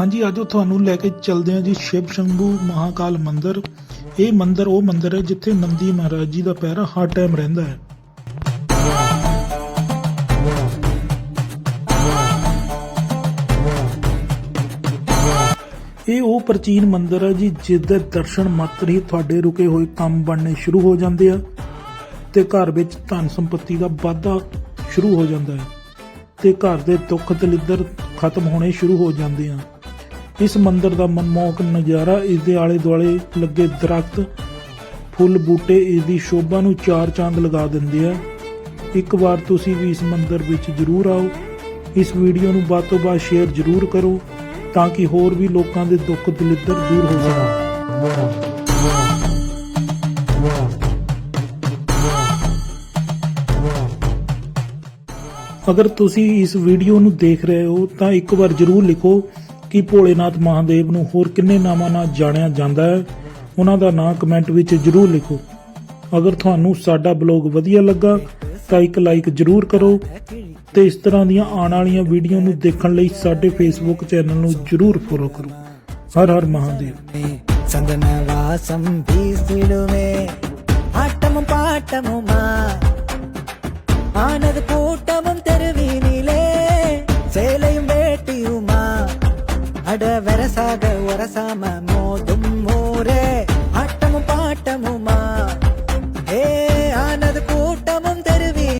ਹਾਂਜੀ, ਅੱਜ ਤੁਹਾਨੂੰ ਲੈ ਕੇ ਚੱਲਦੇ ਹਾਂ ਜੀ ਸ਼ਿਵ ਸ਼ੰਭੂ ਮਹਾਕਾਲ ਮੰਦਿਰ। ਇਹ ਮੰਦਿਰ ਉਹ ਮੰਦਿਰ ਹੈ ਜਿੱਥੇ ਨੰਦੀ ਮਹਾਰਾਜ ਜੀ ਦਾ ਪਹਿਰਾ ਹਰ ਟਾਈਮ ਰਹਿੰਦਾ ਹੈ। ਇਹ ਉਹ ਪ੍ਰਾਚੀਨ ਮੰਦਿਰ ਹੈ ਜੀ ਜਿਸ ਦੇ ਦਰਸ਼ਨ ਮਾਤਰ ਹੀ ਤੁਹਾਡੇ ਰੁਕੇ ਹੋਏ ਕੰਮ ਬਣਨੇ ਸ਼ੁਰੂ ਹੋ ਜਾਂਦੇ ਆ ਤੇ ਘਰ ਵਿੱਚ ਧਨ ਸੰਪਤੀ ਦਾ ਵਾਧਾ ਸ਼ੁਰੂ ਹੋ ਜਾਂਦਾ ਹੈ ਤੇ ਘਰ ਦੇ ਦੁੱਖ ਦਲਿੱਦਰ ਖਤਮ ਹੋਣੇ ਸ਼ੁਰੂ ਹੋ ਜਾਂਦੇ ਆ। ਇਸ ਮੰਦਿਰ ਦਾ ਮਨਮੋਹਕ ਨਜ਼ਾਰਾ ਇਸ ਦੇ ਆਲੇ ਦੁਆਲੇ ਲੱਗੇ ਦਰਖਤ, ਫੁੱਲ, ਬੂਟੇ ਇਸ ਦੀ ਸ਼ੋਭਾ ਨੂੰ ਚਾਰ ਚੰਦ ਲਗਾ ਦਿੰਦੇ ਆ। ਇੱਕ ਵਾਰ ਤੁਸੀਂ ਵੀ ਇਸ ਮੰਦਿਰ ਵਿੱਚ ਜ਼ਰੂਰ ਆਓ। ਇਸ ਵੀਡੀਓ ਨੂੰ ਵੱਧ ਤੋਂ ਵੱਧ ਸ਼ੇਅਰ ਜ਼ਰੂਰ ਕਰੋ ਤਾਂ ਕਿ ਹੋਰ ਵੀ ਲੋਕਾਂ ਦੇ ਦੁੱਖ ਦਲਿੱਦਰ ਦੂਰ ਹੋ ਸਕਣ। ਅਗਰ ਤੁਸੀਂ ਇਸ ਵੀਡੀਓ ਨੂੰ ਦੇਖ ਰਹੇ ਹੋ ਤਾਂ ਇੱਕ ਵਾਰ ਜ਼ਰੂਰ ਲਿਖੋ ਕਿ ਭੋਲੇਨਾਥ ਮਹਾਦੇਵ ਨੂੰ ਹੋਰ ਕਿੰਨੇ ਨਾਮਾਂ ਨਾਲ ਜਾਣਿਆ ਜਾਂਦਾ ਹੈ? ਉਹਨਾਂ ਦਾ ਨਾਂ ਕਮੈਂਟ ਵਿੱਚ ਜ਼ਰੂਰ ਲਿਖੋ। ਅਗਰ ਤੁਹਾਨੂੰ ਸਾਡਾ ਬਲੌਗ ਵਧੀਆ ਲੱਗਾ, ਤਾਂ ਇੱਕ ਲਾਈਕ ਜ਼ਰੂਰ ਕਰੋ ਤੇ ਇਸ ਤਰ੍ਹਾਂ ਦੀਆਂ ਆਉਣ ਵਾਲੀਆਂ ਵੀਡੀਓ ਨੂੰ ਦੇਖਣ ਲਈ ਸਾਡੇ ਫੇਸਬੁੱਕ ਚੈਨਲ ਨੂੰ ਜ਼ਰੂਰ ਫੋਲੋ ਕਰੋ। ਹਰ ਹਰ ਮਹਾਦੇਵ। సందనవాసం వీసిడుమే ఆటము పాటము మా ఆనదు కూటము அட வரசாக ஒரசாம மோத